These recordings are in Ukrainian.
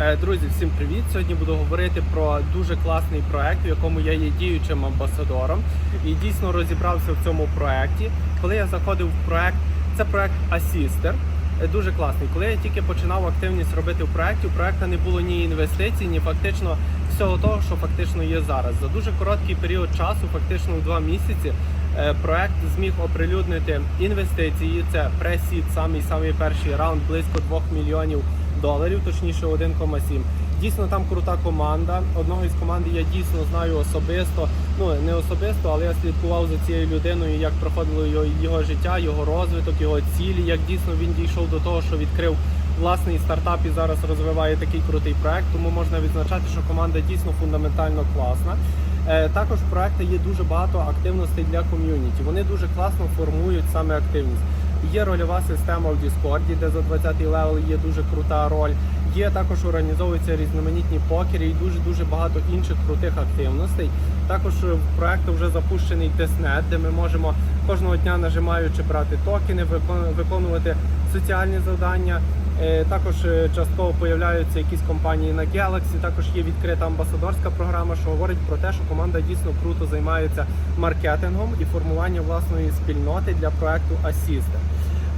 Е, Друзі, всім привіт! Сьогодні буду говорити про дуже класний проект, в якому я є діючим амбасадором і дійсно розібрався в цьому проекті. Коли я заходив в проект, це проект Assister. е, Дуже класний. Коли я тільки починав активність робити в проекті, у проекту не було ні інвестицій, ні фактично всього того, що фактично є зараз. За дуже короткий період часу, фактично два місяці, е, проект зміг оприлюднити інвестиції. Це пресід, самий самий перший раунд, близько 2 мільйонів доларів, точніше 1,7. Дійсно, там крута команда. Одного із команди я дійсно знаю особисто. Ну не особисто, але я слідкував за цією людиною, як проходило його, його життя, його розвиток, його цілі, як дійсно він дійшов до того, що відкрив власний стартап і зараз розвиває такий крутий проект. Тому можна відзначати, що команда дійсно фундаментально класна. Е, Також в проекті є дуже багато активностей для ком'юніті. Вони дуже класно формують саме активність. Є рольова система в Discord, де за 20 левел є дуже крута роль. Є також організовуються різноманітні покери і дуже дуже багато інших крутих активностей. Також е, в проекту вже запущений тестнет, де ми можемо кожного дня нажимаючи брати токени, виконувати соціальні завдання. Е, Також е, частково появляються якісь компанії на Galaxy. Також є відкрита амбасадорська програма, що говорить про те, що команда дійсно круто займається маркетингом і формуванням власної спільноти для проекту Assistant.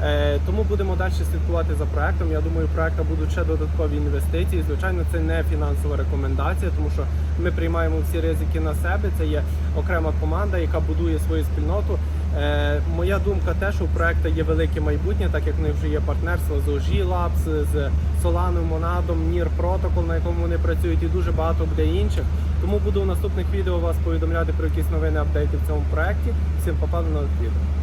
Е, Тому будемо далі слідкувати за проектом. Я думаю, у проекту будуть ще додаткові інвестиції. Звичайно, це не фінансова рекомендація, тому що ми приймаємо всі ризики на себе. Це є окрема команда, яка будує свою спільноту. Е, Моя думка те, що у проекту є велике майбутнє, так як в них вже є партнерство з OG Labs, з Solano, Monado, NIR Protocol, на якому вони працюють, і дуже багато буде інших. Тому буду в наступних відео вас повідомляти про якісь новини апдейти в цьому проекті. Всім попаду на відео.